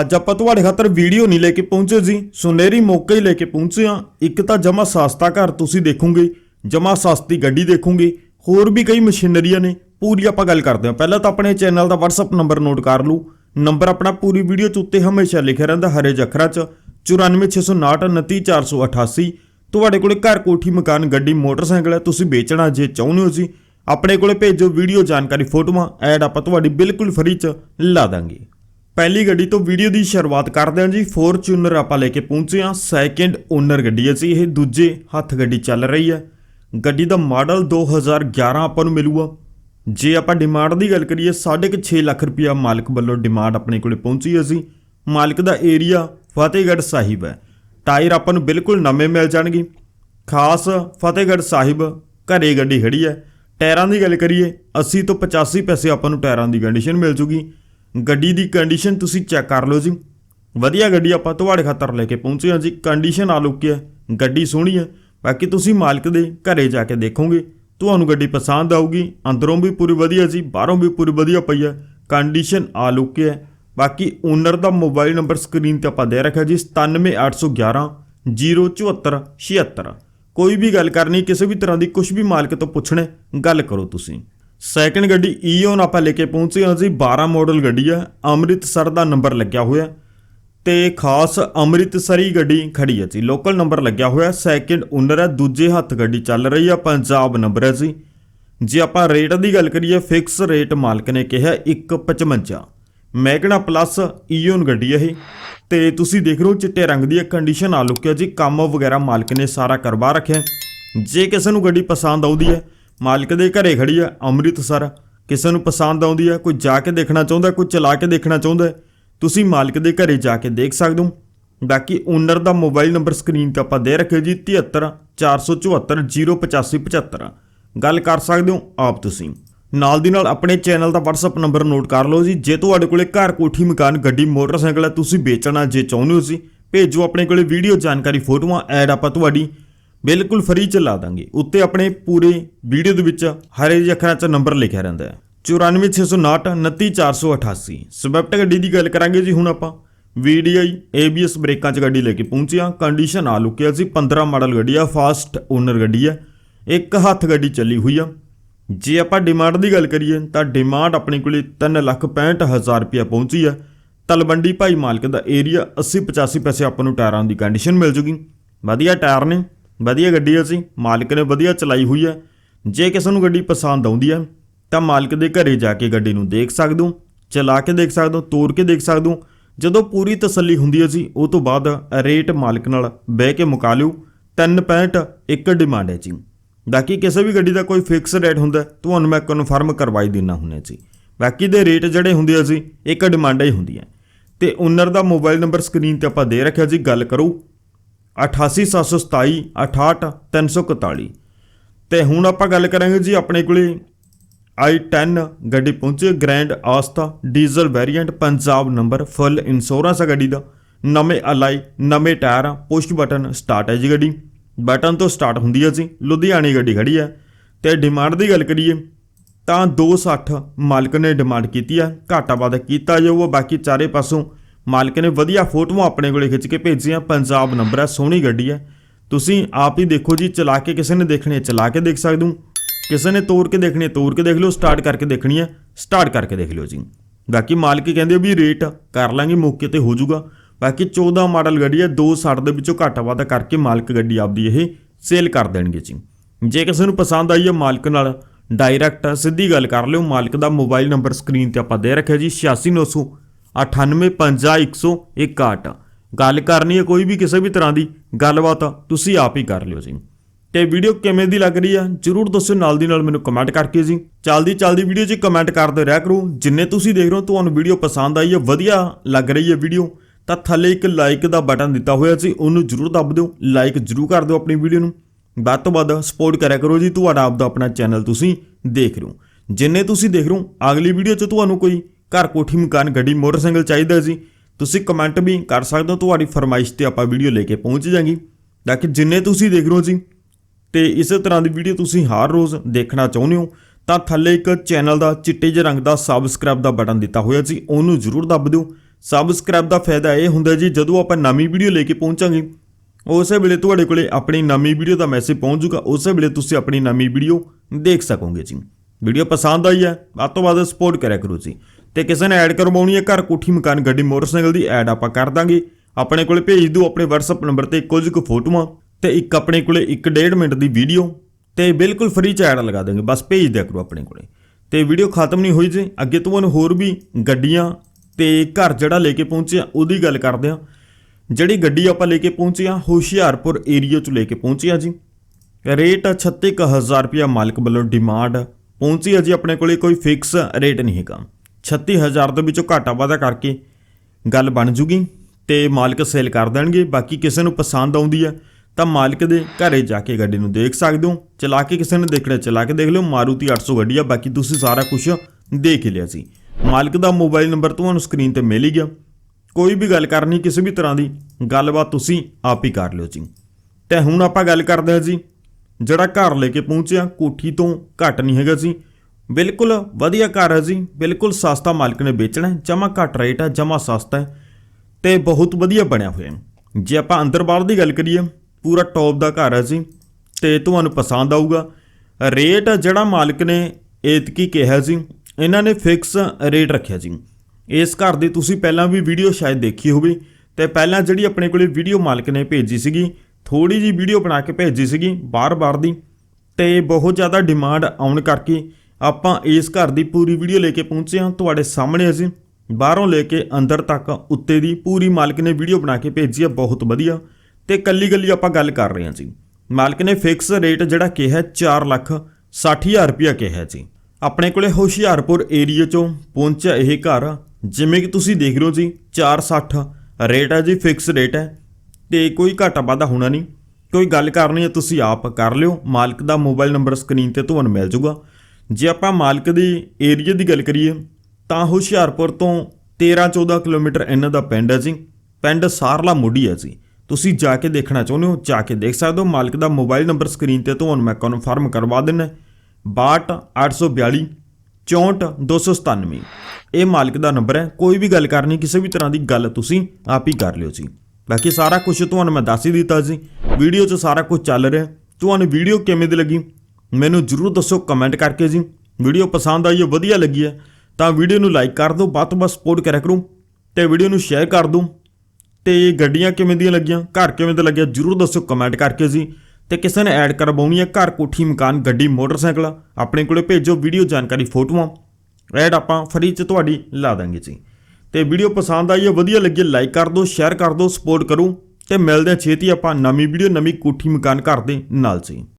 ਅੱਜ ਆਪਾਂ ਤੁਹਾਡੇ ਖਾਤਰ ਵੀਡੀਓ ਨਹੀਂ ਲੈ ਕੇ ਪਹੁੰਚੇ ਜੀ, ਸੁਨਹਿਰੀ ਮੌਕੇ ਹੀ ਲੈ ਕੇ ਪਹੁੰਚੇ ਆ ਇੱਕ ਤਾਂ ਜਮਾ ਸਸਤਾ ਘਰ ਤੁਸੀਂ ਦੇਖੋਗੇ ਜਮਾ ਸਸਤੀ ਗੱਡੀ ਦੇਖੋਗੇ, ਹੋਰ ਵੀ ਕਈ ਮਸ਼ੀਨਰੀਆਂ ਨੇ, ਪੂਰੀ ਆਪਾਂ ਗੱਲ ਕਰਦੇ ਹਾਂ। ਪਹਿਲਾਂ ਤਾਂ ਆਪਣੇ ਚੈਨਲ ਦਾ WhatsApp ਨੰਬਰ ਨੋਟ ਕਰ ਲਓ। ਨੰਬਰ ਆਪਣਾ ਪੂਰੀ ਵੀਡੀਓ 'ਚ ਉੱਤੇ ਹਮੇਸ਼ਾ ਲਿਖਿਆ ਰਹਿੰਦਾ, ਹਰੇ ਅੱਖਰਾਂ 'ਚ 9469299488 ਤੁਹਾਡੇ ਕੋਲੇ ਘਰ, ਕੋਠੀ, ਮਕਾਨ, ਗੱਡੀ, ਮੋਟਰਸਾਈਕਲ ਹੈ, ਤੁਸੀਂ ਵੇਚਣਾ ਜੇ ਚਾਹੁੰਦੇ ਹੋ ਜੀ, ਆਪਣੇ ਕੋਲੇ ਭੇਜੋ ਵੀਡੀਓ ਜਾਣਕਾਰੀ ਫੋਟੋਆਂ, ਐਡ ਆਪਾਂ ਤੁਹਾਡੀ ਬਿਲਕੁਲ ਫ੍ਰੀ 'ਚ ਲਾ ਦਾਂਗੇ। ਪਹਿਲੀ ਗੱਡੀ ਤੋਂ ਵੀਡੀਓ ਦੀ ਸ਼ੁਰੂਆਤ ਕਰਦੇ ਹਾਂ ਜੀ। ਫੋਰਚੂਨਰ ਆਪਾਂ ਲੈ ਕੇ ਪਹੁੰਚੇ ਹਾਂ। ਸੈਕਿੰਡ ਓਨਰ ਗੱਡੀ ਹੈ ਜੀ। ਇਹ ਦੂਜੇ ਹੱਥ ਗੱਡੀ ਚੱਲ ਰਹੀ ਹੈ। ਗੱਡੀ ਦਾ ਮਾਡਲ 2011 ਆਪਾਂ ਨੂੰ ਮਿਲੂਗਾ। ਜੇ ਆਪਾਂ ਡਿਮਾਂਡ ਦੀ ਗੱਲ ਕਰੀਏ 6.5 ਲੱਖ ਰੁਪਇਆ ਮਾਲਕ ਵੱਲੋਂ ਡਿਮਾਂਡ ਆਪਣੇ ਕੋਲੇ ਪਹੁੰਚੀ ਹੈ ਜੀ। ਮਾਲਕ ਦਾ ਏਰੀਆ ਫਤਿਹਗੜ੍ਹ ਸਾਹਿਬ ਹੈ। ਟਾਇਰ ਆਪਾਂ ਨੂੰ ਬਿਲਕੁਲ ਨਵੇਂ ਮਿਲ ਜਾਣਗੇ। ਖਾਸ ਫਤਿਹਗੜ੍ਹ ਸਾਹਿਬ ਘਰੇ ਗੱਡੀ ਖੜੀ ਹੈ। ਟਾਇਰਾਂ ਦੀ ਗੱਲ ਕਰੀਏ 80 ਤੋਂ 85 ਪੈਸੇ ਆਪਾਂ ਨੂੰ ਟਾਇਰਾਂ ਦੀ ਕੰਡੀਸ਼ਨ ਮਿਲ ਜੂਗੀ। ਗੱਡੀ ਦੀ ਕੰਡੀਸ਼ਨ ਤੁਸੀਂ ਚੈੱਕ ਕਰ ਲਓ ਜੀ। ਵਧੀਆ ਗੱਡੀ ਆਪਾਂ ਤੁਹਾਡੇ ਖਾਤਰ ਲੈ ਕੇ ਪਹੁੰਚੇ ਹਾਂ ਜੀ। ਕੰਡੀਸ਼ਨ ਆ ਆਲੂਕ ਹੈ, ਗੱਡੀ ਸੋਹਣੀ ਹੈ। ਬਾਕੀ ਤੁਸੀਂ ਮਾਲਕ ਦੇ ਘਰੇ ਜਾ ਕੇ ਦੇਖੋਗੇ, ਤੁਹਾਨੂੰ ਗੱਡੀ ਪਸੰਦ ਆਊਗੀ। ਅੰਦਰੋਂ ਵੀ ਪੂਰੀ ਵਧੀਆ ਜੀ, ਬਾਹਰੋਂ ਵੀ ਪੂਰੀ ਵਧੀਆ ਪਈ ਹੈ। ਕੰਡੀਸ਼ਨ ਆ ਆਲੂਕ ਹੈ। ਬਾਕੀ ਓਨਰ ਦਾ ਮੋਬਾਈਲ ਨੰਬਰ ਸਕਰੀਨ ਤੇ ਆਪਾਂ ਦੇ ਰੱਖਿਆ ਜੀ 97811 07476 ਕੋਈ ਵੀ ਗੱਲ ਕਰਨੀ, ਕਿਸੇ ਵੀ ਤਰ੍ਹਾਂ ਦੀ ਕੁਝ ਵੀ ਮਾਲਕ ਤੋਂ ਪੁੱਛਣਾ, ਗੱਲ ਕਰੋ ਤੁਸੀਂ। ਸੈਕਿੰਡ ਗੱਡੀ ਈਓਨ ਆਪਾਂ ਲੈ ਕੇ ਪਹੁੰਚੇ ਹਾਂ ਜੀ। 12 ਮਾਡਲ ਗੱਡੀ ਹੈ ਅੰਮ੍ਰਿਤਸਰ ਦਾ ਨੰਬਰ ਲੱਗਿਆ ਹੋਇਆ। ਤੇ ਖਾਸ ਅੰਮ੍ਰਿਤਸਰੀ ਗੱਡੀ ਖੜੀ ਹੈ ਜੀ। ਲੋਕਲ ਨੰਬਰ ਲੱਗਿਆ ਹੋਇਆ। ਸੈਕਿੰਡ ਓਨਰ ਹੈ ਦੂਜੇ ਹੱਥ ਗੱਡੀ ਚੱਲ ਰਹੀ ਆ। ਪੰਜਾਬ ਨੰਬਰ ਹੈ ਜੀ। ਜੇ ਆਪਾਂ ਰੇਟ ਦੀ ਗੱਲ ਕਰੀਏ ਫਿਕਸ ਰੇਟ ਮਾਲਕ ਨੇ ਕਿਹਾ 155 ਮੈਗਨਾ ਪਲੱਸ ਈਓਨ ਗੱਡੀ ਹੈ ਇਹ। ਤੇ ਤੁਸੀਂ ਦੇਖ ਰਹੇ ਹੋ ਚਿੱਟੇ ਰੰਗ ਦੀ ਕੰਡੀਸ਼ਨ ਆ। ਲੁਕਿਆ ਜੀ, ਕੰਮ ਵਗੈਰਾ ਮਾਲਕ ਨੇ ਸਾਰਾ ਕਰਵਾ ਰੱਖਿਆ। ਜੇ ਕਿਸੇ ਨੂੰ ਗੱਡੀ ਪਸੰਦ ਆਉਂਦੀ ਹੈ ਮਾਲਕ ਦੇ ਘਰੇ ਖੜੀ ਹੈ ਅੰਮ੍ਰਿਤਸਰ। ਕਿਸੇ ਨੂੰ ਪਸੰਦ ਆਉਂਦੀ ਹੈ ਕੋਈ ਜਾ ਕੇ ਦੇਖਣਾ ਚਾਹੁੰਦਾ, ਕੋਈ ਚਲਾ ਕੇ ਦੇਖਣਾ ਚਾਹੁੰਦਾ, ਤੁਸੀਂ ਮਾਲਕ ਦੇ ਘਰੇ ਜਾ ਕੇ ਦੇਖ ਸਕਦੇ ਹੋ। ਬਾਕੀ ਓਨਰ ਦਾ ਮੋਬਾਈਲ ਨੰਬਰ ਸਕਰੀਨ ਤੇ ਆਪਾਂ ਦੇ ਰੱਖਿਆ ਜੀ 73 474 08575 ਗੱਲ ਕਰ ਸਕਦੇ ਹੋ ਆਪ ਤੁਸੀਂ। ਨਾਲ ਦੀ ਨਾਲ ਆਪਣੇ ਚੈਨਲ ਦਾ WhatsApp ਨੰਬਰ ਨੋਟ ਕਰ ਲਓ ਜੀ, ਜੇ ਤੁਹਾਡੇ ਕੋਲੇ ਘਰ ਕੋਠੀ ਮਕਾਨ, ਗੱਡੀ, ਮੋਟਰਸਾਈਕਲ ਹੈ ਤੁਸੀਂ ਵੇਚਣਾ ਜੇ ਚਾਹੁੰਦੇ ਹੋ ਸੀ ਭੇਜੋ ਆਪਣੇ ਕੋਲੇ ਵੀਡੀਓ ਜਾਣਕਾਰੀ ਫੋਟੋਆਂ, ਐਡ ਆਪਾਂ ਤੁਹਾਡੀ ਬਿਲਕੁਲ ਫ੍ਰੀ ਚ ਲਾ ਦਾਂਗੇ। ਉੱਤੇ ਆਪਣੇ ਪੂਰੇ ਵੀਡੀਓ ਦੇ ਵਿੱਚ ਹਰੇ ਜਿਹੇ ਅੱਖਰਾਂ 'ਚ ਨੰਬਰ ਲਿਖਿਆ ਰਹਿੰਦਾ ਹੈ। 94659 29488 ਸਵਿਫਟ ਗੱਡੀ ਦੀ ਗੱਲ ਕਰਾਂਗੇ ਜੀ ਹੁਣ ਆਪਾਂ। VDI ABS ਬ੍ਰੇਕਾਂ 'ਚ ਗੱਡੀ ਲੈ ਕੇ ਪਹੁੰਚਿਆ ਕੰਡੀਸ਼ਨ ਆ ਲੁਕਿਆ ਸੀ 15 ਮਾਡਲ ਗੱਡੀ ਆ, ਫਾਸਟ ਓਨਰ ਗੱਡੀ ਆ। ਇੱਕ ਹੱਥ ਗੱਡੀ ਚੱਲੀ ਹੋਈ ਆ। ਜੇ ਆਪਾਂ ਡਿਮਾਂਡ ਦੀ ਗੱਲ ਕਰੀਏ, ਤਾਂ ਡਿਮਾਂਡ ਆਪਣੇ ਕੋਲੇ 365000 ਰੁਪਇਆ ਪਹੁੰਚੀ ਆ। ਤਲਵੰਡੀ ਭਾਈ ਮਾਲਕ ਦਾ ਏਰੀਆ 80 85 ਪੈਸੇ ਆਪਾਂ ਨੂੰ ਟਾਇਰਾਂ ਦੀ ਕੰਡੀਸ਼ਨ ਮਿਲ ਜੂਗੀ। ਵਧੀਆ ਟਾਇਰ ਨੇ। ਵਧੀਆ ਗੱਡੀ ਹੈ ਸੀ ਮਾਲਕ ਨੇ ਵਧੀਆ ਚਲਾਈ ਹੋਈ ਹੈ ਜੇ ਕਿਸੇ ਨੂੰ ਗੱਡੀ ਪਸੰਦ ਆਉਂਦੀ ਹੈ ਤਾਂ ਮਾਲਕ ਦੇ ਘਰੇ ਜਾ ਕੇ ਗੱਡੀ ਨੂੰ ਦੇਖ ਸਕਦੇ ਹੋ, ਚਲਾ ਕੇ ਦੇਖ ਸਕਦੇ ਹੋ ਤੋੜ ਕੇ ਦੇਖ ਸਕਦੇ ਹੋ। ਜਦੋਂ ਪੂਰੀ ਤਸੱਲੀ ਹੁੰਦੀ ਹੈ ਜੀ ਉਹ ਤੋਂ ਬਾਅਦ ਰੇਟ ਮਾਲਕ ਨਾਲ ਬਹਿ ਕੇ ਮੁਕਾ ਲਿਓ 3.65 ਇੱਕ ਡਿਮਾਂਡ ਹੈ ਜੀ। ਬਾਕੀ ਕਿਸੇ ਵੀ ਗੱਡੀ ਦਾ ਕੋਈ ਫਿਕਸ ਰੇਟ ਹੁੰਦਾ, ਤੁਹਾਨੂੰ ਮੈਂ ਕਨਫਰਮ ਕਰਵਾਈ ਦਿੰਨਾ ਹੁੰਨੇ ਜੀ। ਬਾਕੀ ਦੇ ਰੇਟ ਜਿਹੜੇ ਹੁੰਦੇ ਆ ਜੀ ਇੱਕ ਡਿਮਾਂਡ ਹੀ ਹੁੰਦੀਆਂ ਤੇ ਓਨਰ ਦਾ ਮੋਬਾਈਲ ਨੰਬਰ ਸਕਰੀਨ ਤੇ ਆਪਾਂ ਦੇ ਰੱਖਿਆ ਜੀ, ਗੱਲ ਕਰੋ। 88727 68341 ਤੇ ਹੁਣ ਆਪਾਂ ਗੱਲ ਕਰਾਂਗੇ ਜੀ ਆਪਣੇ ਕੋਲੇ i10 ਗੱਡੀ ਪਹੁੰਚੀ, grand Asta diesel variant, Punjab number, full insurance ਆ ਗੱਡੀ ਦਾ। ਨਵੇਂ ਅਲਾਈ ਨਵੇਂ ਟਾਇਰ ਪੁਸ਼ ਬਟਨ ਸਟਾਰਟ ਹੈ ਜੀ ਗੱਡੀ। ਬਟਨ ਤੋਂ ਸਟਾਰਟ ਹੁੰਦੀ ਹੈ ਜੀ, ਲੁਧਿਆਣੇ ਗੱਡੀ ਖੜੀ ਹੈ ਤੇ ਡਿਮਾਂਡ ਦੀ ਗੱਲ ਕਰੀਏ, ਤਾਂ 260 ਮਾਲਕ ਨੇ ਡਿਮਾਂਡ ਕੀਤੀ ਹੈ ਘਾਟਾ ਵਾਦਾ ਕੀਤਾ ਜਾਊਗਾ ਬਾਕੀ ਚਾਰੇ ਪਾਸੋਂ ਮਾਲਕ ਨੇ ਵਧੀਆ ਫੋਟੋਆਂ ਆਪਣੇ ਕੋਲੇ ਖਿੱਚ ਕੇ ਭੇਜੀਆਂ। ਪੰਜਾਬ ਨੰਬਰ ਹੈ ਸੋਹਣੀ ਗੱਡੀ ਹੈ ਤੁਸੀਂ ਆਪ ਹੀ ਦੇਖੋ ਜੀ, ਚਲਾ ਕੇ ਕਿਸੇ ਨੇ ਦੇਖਣੀ ਹੈ, ਚਲਾ ਕੇ ਦੇਖ ਸਕਦੇ। ਹੋ ਕਿਸੇ ਨੇ ਤੋੜ ਕੇ ਦੇਖਣੀ ਹੈ, ਤੋੜ ਕੇ ਦੇਖ ਲਓ, ਸਟਾਰਟ ਕਰਕੇ ਦੇਖਣੀ ਹੈ, ਸਟਾਰਟ ਕਰਕੇ ਦੇਖ ਲਿਓ ਜੀ। ਬਾਕੀ ਮਾਲਕ ਕਹਿੰਦੇ ਵੀ ਰੇਟ ਕਰ ਲਾਂਗੇ, ਮੌਕੇ ਤੇ ਹੋ ਜਾਊਗਾ। ਬਾਕੀ 14 ਮਾਡਲ ਗੱਡੀ ਹੈ 260 ਦੇ ਵਿੱਚੋਂ ਘੱਟ ਵਾਧਾ ਕਰਕੇ ਮਾਲਕ ਗੱਡੀ ਆਪਦੀ ਇਹ ਸੇਲ ਕਰ ਦੇਣਗੇ ਜੀ। ਜੇ ਕਿਸੇ ਨੂੰ ਪਸੰਦ ਆਈ ਹੈ ਮਾਲਕ ਨਾਲ ਡਾਇਰੈਕਟ ਸਿੱਧੀ ਗੱਲ ਕਰ ਲਿਓ। ਮਾਲਕ ਦਾ ਮੋਬਾਈਲ ਨੰਬਰ ਸਕਰੀਨ ਤੇ ਆਪਾਂ ਦੇ ਰੱਖਿਆ ਜੀ 86900 985161 ਗੱਲ ਕਰਨੀ ਹੈ ਕੋਈ ਵੀ ਕਿਸੇ ਵੀ ਤਰ੍ਹਾਂ ਦੀ, ਗੱਲਬਾਤ ਤੁਸੀਂ ਆਪ ਹੀ ਕਰ ਲਿਓ ਜੀ। ਤੇ ਵੀਡੀਓ ਕਿਵੇਂ ਦੀ ਲੱਗ ਰਹੀ ਆ, ਜਰੂਰ ਦੱਸੋ ਨਾਲ ਦੀ ਨਾਲ ਮੈਨੂੰ ਕਮੈਂਟ ਕਰਕੇ ਜੀ। ਚੱਲਦੀ ਚੱਲਦੀ ਵੀਡੀਓ 'ਚ ਕਮੈਂਟ ਕਰਦੇ ਰਹਿ ਕਰੋ। ਜਿੰਨੇ ਤੁਸੀਂ ਦੇਖ ਰਹੇ ਹੋ, ਤੁਹਾਨੂੰ ਵੀਡੀਓ ਪਸੰਦ ਆਈ ਹੈ, ਵਧੀਆ ਲੱਗ ਰਹੀ ਹੈ ਵੀਡੀਓ, ਤਾਂ ਥੱਲੇ ਇੱਕ ਲਾਈਕ ਦਾ ਬਟਨ ਦਿੱਤਾ ਹੋਇਆ ਸੀ, ਉਹਨੂੰ ਜਰੂਰ ਦੱਬ ਦਿਓ ਲਾਈਕ ਜਰੂਰ ਕਰ ਦਿਓ ਆਪਣੀ ਵੀਡੀਓ ਨੂੰ। ਵੱਧ ਤੋਂ ਵੱਧ ਸਪੋਰਟ ਕਰਿਆ ਕਰੋ ਜੀ, ਤੁਹਾਡਾ ਆਪਦਾ ਆਪਣਾ ਚੈਨਲ ਤੁਸੀਂ ਦੇਖ ਰਹੇ ਹੋ। ਜਿੰਨੇ ਤੁਸੀਂ ਦੇਖ ਰਹੇ ਹੋ, ਅਗਲੀ ਵੀਡੀਓ 'ਚ ਤੁਹਾਨੂੰ ਕੋਈ ਘਰ ਕੋਠੀ ਮਕਾਨ, ਗੱਡੀ, ਮੋਟਰਸਾਈਕਲ ਚਾਹੀਦਾ ਜੀ ਤੁਸੀਂ ਕਮੈਂਟ ਵੀ ਕਰ ਸਕਦੇ ਹੋ, ਤੁਹਾਡੀ ਫਰਮਾਇਸ਼ ਤੇ ਆਪਾਂ ਵੀਡੀਓ ਲੈ ਕੇ ਪਹੁੰਚ ਜਾਾਂਗੇ ਤਾਂ ਕਿ ਜਿੰਨੇ ਤੁਸੀਂ ਦੇਖ ਰਹੇ ਹੋ ਜੀ, ਤੇ ਇਸੇ ਤਰ੍ਹਾਂ ਦੀ ਵੀਡੀਓ ਤੁਸੀਂ ਹਰ ਰੋਜ਼ ਦੇਖਣਾ ਚਾਹੁੰਦੇ ਹੋ, ਤਾਂ ਥੱਲੇ ਇੱਕ ਚੈਨਲ ਦਾ ਚਿੱਟੇ ਜਿਹੇ ਰੰਗ ਦਾ ਸਬਸਕ੍ਰਾਈਬ ਦਾ ਬਟਨ ਦਿੱਤਾ ਹੋਇਆ ਜੀ ਉਹਨੂੰ ਜ਼ਰੂਰ ਦੱਬ ਦਿਓ। ਸਬਸਕ੍ਰਾਈਬ ਦਾ ਫਾਇਦਾ ਇਹ ਹੁੰਦਾ ਜੀ, ਜਦੋਂ ਆਪਾਂ ਨਵੀਂ ਵੀਡੀਓ ਲੈ ਕੇ ਪਹੁੰਚਾਂਗੇ, ਉਸੇ ਵੇਲੇ ਤੁਹਾਡੇ ਕੋਲੇ ਆਪਣੀ ਨਵੀਂ ਵੀਡੀਓ ਦਾ ਮੈਸੇਜ ਪਹੁੰਚ ਜਾਊਗਾ, ਉਸੇ ਵੇਲੇ ਤੁਸੀਂ ਆਪਣੀ ਨਵੀਂ ਵੀਡੀਓ ਦੇਖ ਸਕੋਗੇ ਜੀ। ਵੀਡੀਓ ਪਸੰਦ ਆਈ ਹੈ, ਵੱਧ ਤੋਂ ਵੱਧ ਸਪੋਰਟ ਕਰਿਆ ਕਰੋ ਜੀ। ਤੇ ਕਿਸੇ ਨੇ ਐਡ ਕਰਵਾਉਣੀ ਹੈ ਘਰ ਕੋਠੀ ਮਕਾਨ ਗੱਡੀ ਮੋਟਰਸਾਈਕਲ ਦੀ ਐਡ ਆਪਾਂ ਕਰ ਦਾਂਗੇ। ਆਪਣੇ ਕੋਲੇ ਭੇਜ ਦਿਓ ਆਪਣੇ WhatsApp ਨੰਬਰ ਤੇ ਕੁਝ ਕੁ ਫੋਟੋਆਂ ਤੇ ਇੱਕ ਆਪਣੇ ਕੋਲੇ 1.5 ਮਿੰਟ ਦੀ ਵੀਡੀਓ ਤੇ ਬਿਲਕੁਲ ਫ੍ਰੀ ਚ ਐਡ ਲਗਾ ਦਾਂਗੇ ਬਸ ਭੇਜ ਦਿਆ ਕਰੋ ਆਪਣੇ ਕੋਲੇ। ਤੇ ਵੀਡੀਓ ਖਤਮ ਨਹੀਂ ਹੋਈ ਜੀ, ਅੱਗੇ ਤੋਂ ਤੁਹਾਨੂੰ ਹੋਰ ਵੀ ਗੱਡੀਆਂ ਤੇ ਘਰ ਜਿਹੜਾ ਲੈ ਕੇ ਪਹੁੰਚੇ ਆ, ਉਹਦੀ ਗੱਲ ਕਰਦੇ ਆ। ਜਿਹੜੀ ਗੱਡੀ ਆਪਾਂ ਲੈ ਕੇ ਪਹੁੰਚੇ ਆ, ਹੁਸ਼ਿਆਰਪੁਰ ਏਰੀਆ ਚ ਲੈ ਕੇ ਪਹੁੰਚੇ ਆ ਜੀ। ਰੇਟ 36000 ਰੁਪਇਆ ਮਾਲਕ ਵੱਲੋਂ ਡਿਮਾਂਡ ਪਹੁੰਚੀ ਆ ਜੀ ਆਪਣੇ ਕੋਲੇ, ਕੋਈ ਫਿਕਸ ਰੇਟ ਨਹੀਂ ਹੈਗਾ। 36000 ਦੇ ਵਿੱਚੋਂ ਘਾਟਾ ਵਾਧਾ ਕਰਕੇ ਗੱਲ ਬਣ ਜੂਗੀ ਤੇ ਮਾਲਕ ਸੇਲ ਕਰ ਦੇਣਗੇ। ਬਾਕੀ ਕਿਸੇ ਨੂੰ ਪਸੰਦ ਆਉਂਦੀ ਹੈ ਤਾਂ ਮਾਲਕ ਦੇ ਘਰੇ ਜਾ ਕੇ ਗੱਡੀ ਨੂੰ ਦੇਖ ਸਕਦੇ ਹੋ। ਚਲਾ ਕੇ ਕਿਸੇ ਨੇ ਦੇਖਣਾ, ਚਲਾ ਕੇ ਦੇਖ ਲਿਓ। ਮਾਰੂਤੀ 800 ਗੱਡੀ ਆ, ਬਾਕੀ ਤੁਸੀਂ ਸਾਰਾ ਕੁਝ ਦੇਖ ਲਿਆ ਸੀ। ਮਾਲਕ ਦਾ ਮੋਬਾਈਲ ਨੰਬਰ ਤੁਹਾਨੂੰ ਸਕਰੀਨ ਤੇ ਮਿਲ ਹੀ ਗਿਆ। ਕੋਈ ਵੀ ਗੱਲ ਕਰਨੀ, ਕਿਸੇ ਵੀ ਤਰ੍ਹਾਂ ਦੀ ਗੱਲਬਾਤ ਤੁਸੀਂ ਆਪ ਹੀ ਕਰ ਲਿਓ ਜੀ। ਤੇ ਹੁਣ ਆਪਾਂ ਗੱਲ ਕਰਦੇ ਹਾਂ ਜੀ, ਜਿਹੜਾ ਘਰ ਲੈ ਕੇ ਪਹੁੰਚਿਆ, ਕੋਠੀ ਤੋਂ ਘੱਟ ਨਹੀਂ ਹੈਗਾ ਜੀ। ਬਿਲਕੁਲ ਵਧੀਆ ਘਰ ਹੈ ਜੀ। ਬਿਲਕੁਲ ਸਸਤਾ ਮਾਲਕ ਨੇ ਵੇਚਣਾ ਹੈ। ਜਮਾ ਘੱਟ ਰੇਟ ਹੈ ਜਮਾ ਸਸਤਾ ਹੈ ਤੇ ਬਹੁਤ ਵਧੀਆ ਬਣਿਆ ਹੋਇਆ ਹੈ। ਜੇ ਆਪਾਂ ਅੰਦਰ ਬਾਹਰ ਦੀ ਗੱਲ ਕਰੀਏ, ਪੂਰਾ ਟੌਪ ਦਾ ਘਰ ਹੈ ਜੀ ਤੇ ਤੁਹਾਨੂੰ ਪਸੰਦ ਆਊਗਾ। ਰੇਟ ਜਿਹੜਾ ਮਾਲਕ ਨੇ ਏਤਕੀ ਕਿਹਾ ਜੀ, ਇਹਨਾਂ ਨੇ ਫਿਕਸ ਰੇਟ ਰੱਖਿਆ ਜੀ। ਇਸ ਘਰ ਦੀ ਤੁਸੀਂ ਪਹਿਲਾਂ ਵੀ ਵੀਡੀਓ ਸ਼ਾਇਦ ਦੇਖੀ ਹੋਵੇ ਤੇ ਪਹਿਲਾਂ ਜਿਹੜੀ ਆਪਣੇ ਕੋਲੇ ਵੀਡੀਓ ਮਾਲਕ ਨੇ ਭੇਜੀ ਸੀਗੀ ਥੋੜੀ ਜੀ ਵੀਡੀਓ ਬਣਾ ਕੇ ਭੇਜੀ ਸੀਗੀ ਬਾਰ-ਬਾਰ ਦੀ ਤੇ ਬਹੁਤ ਜ਼ਿਆਦਾ ਡਿਮਾਂਡ ਆਉਣ ਕਰਕੇ ਆਪਾਂ ਇਸ ਘਰ ਦੀ ਪੂਰੀ ਵੀਡੀਓ ਲੈ ਕੇ ਪਹੁੰਚੇ ਹਾਂ। ਤੁਹਾਡੇ ਸਾਹਮਣੇ ਅਸੀਂ ਬਾਹਰੋਂ ਲੈ ਕੇ ਅੰਦਰ ਤੱਕ ਉੱਤੇ ਦੀ ਪੂਰੀ ਮਾਲਕ ਨੇ ਵੀਡੀਓ ਬਣਾ ਕੇ ਭੇਜੀ ਹੈ ਬਹੁਤ ਵਧੀਆ। ਤੇ ਕੱਲੀ ਕੱਲੀ ਆਪਾਂ ਗੱਲ ਕਰ ਰਹੇ ਹਾਂ ਜੀ। ਮਾਲਕ ਨੇ ਫਿਕਸ ਰੇਟ ਜਿਹੜਾ ਕਿਹਾ 4 ਲੱਖ 60000 ਰੁਪਇਆ ਕਿਹਾ ਜੀ। ਆਪਣੇ ਕੋਲੇ ਹੁਸ਼ਿਆਰਪੁਰ ਏਰੀਆ ਚੋਂ ਪਹੁੰਚਿਆ ਇਹ ਘਰ। ਜਿਵੇਂ ਕਿ ਤੁਸੀਂ ਦੇਖ ਰਹੇ ਹੋ ਜੀ 460 ਰੇਟ ਹੈ ਜੀ ਫਿਕਸ ਰੇਟ ਹੈ ਤੇ ਕੋਈ ਘਾਟਾ ਵਾਧਾ ਹੋਣਾ ਨਹੀਂ। ਕੋਈ ਗੱਲ ਕਰਨੀ ਹੈ ਤੁਸੀਂ ਆਪ ਕਰ ਲਿਓ। ਮਾਲਕ ਦਾ ਮੋਬਾਈਲ ਨੰਬਰ ਸਕਰੀਨ ਤੇ ਤੁਹਾਨੂੰ ਮਿਲ ਜਾਊਗਾ। ਜੇ ਆਪਾਂ ਮਾਲਕ ਦੇ ਏਰੀਆ ਦੀ ਗੱਲ ਕਰੀਏ, ਤਾਂ ਹੁਸ਼ਿਆਰਪੁਰ ਤੋਂ 13-14 ਕਿਲੋਮੀਟਰ ਇਹਨਾਂ ਦਾ ਪਿੰਡ ਹੈ ਜੀ। ਪਿੰਡ ਸਾਰਲਾ ਮੋਢੀ ਹੈ ਜੀ। ਤੁਸੀਂ ਜਾ ਕੇ ਦੇਖਣਾ ਚਾਹੁੰਦੇ ਹੋ, ਜਾ ਕੇ ਦੇਖ ਸਕਦੇ ਹੋ। ਮਾਲਕ ਦਾ ਮੋਬਾਈਲ ਨੰਬਰ ਸਕਰੀਨ ਤੇ ਤੁਹਾਨੂੰ ਮੈਂ ਕਨਫਰਮ ਕਰਵਾ ਦਿੰਨਾ 62842 64297 ਇਹ ਮਾਲਕ ਦਾ ਨੰਬਰ ਹੈ। ਕੋਈ ਵੀ ਗੱਲ ਕਰਨੀ, ਕਿਸੇ ਵੀ ਤਰ੍ਹਾਂ ਦੀ ਗੱਲ ਤੁਸੀਂ ਆਪ ਹੀ ਕਰ ਲਿਓ ਜੀ। ਬਾਕੀ ਸਾਰਾ ਕੁਝ ਤੁਹਾਨੂੰ ਮੈਂ ਦੱਸ ਹੀ ਦਿੱਤਾ ਜੀ। ਵੀਡੀਓ 'ਚ ਸਾਰਾ ਕੁਝ ਚੱਲ ਰਿਹਾ। ਤੁਹਾਨੂੰ ਵੀਡੀਓ ਕਿਵੇਂ ਦੀ ਲੱਗੀ? ਮੈਨੂੰ ਜਰੂਰ ਦੱਸੋ ਕਮੈਂਟ ਕਰਕੇ ਜੀ। ਵੀਡੀਓ ਪਸੰਦ ਆਈ ਹੈ, ਵਧੀਆ ਲੱਗੀ ਹੈ, ਤਾਂ ਵੀਡੀਓ ਨੂੰ ਲਾਈਕ ਕਰ ਦਿਓ, ਵੱਧ ਤੋਂ ਵੱਧ ਸਪੋਰਟ ਕਰਿਆ ਕਰੋ ਤੇ ਵੀਡੀਓ ਨੂੰ ਸ਼ੇਅਰ ਕਰ ਦਿਓ। ਤੇ ਗੱਡੀਆਂ ਕਿਵੇਂ ਦੀਆਂ ਲੱਗੀਆਂ, ਘਰ ਕਿਵੇਂ ਦਾ ਲੱਗਿਆ, ਜਰੂਰ ਦੱਸੋ ਕਮੈਂਟ ਕਰਕੇ ਜੀ। ਤੇ ਕਿਸੇ ਨੇ ਐਡ ਕਰਵਾਉਣੀ ਹੈ ਘਰ, ਕੋਠੀ, ਮਕਾਨ, ਗੱਡੀ, ਮੋਟਰਸਾਈਕਲ, ਆਪਣੇ ਕੋਲੇ ਭੇਜੋ ਵੀਡੀਓ ਜਾਣਕਾਰੀ ਫੋਟੋਆਂ। ਐਡ ਆਪਾਂ ਫਰੀ ਚ ਤੁਹਾਡੀ ਲਾ ਦਾਂਗੇ ਜੀ। ਤੇ ਵੀਡੀਓ ਪਸੰਦ ਆਈ ਹੈ, ਵਧੀਆ ਲੱਗੀ ਲਾਈਕ ਕਰ ਦਿਓ ਸ਼ੇਅਰ ਕਰ ਦਿਓ ਸਪੋਰਟ ਕਰੋ। ਤੇ ਮਿਲਦੇ ਛੇਤੀ ਆਪਾਂ ਨਵੀਂ ਵੀਡੀਓ ਨਵੀਂ ਕੋਠੀ, ਮਕਾਨ, ਘਰ ਦੇ ਨਾਲ ਜੀ।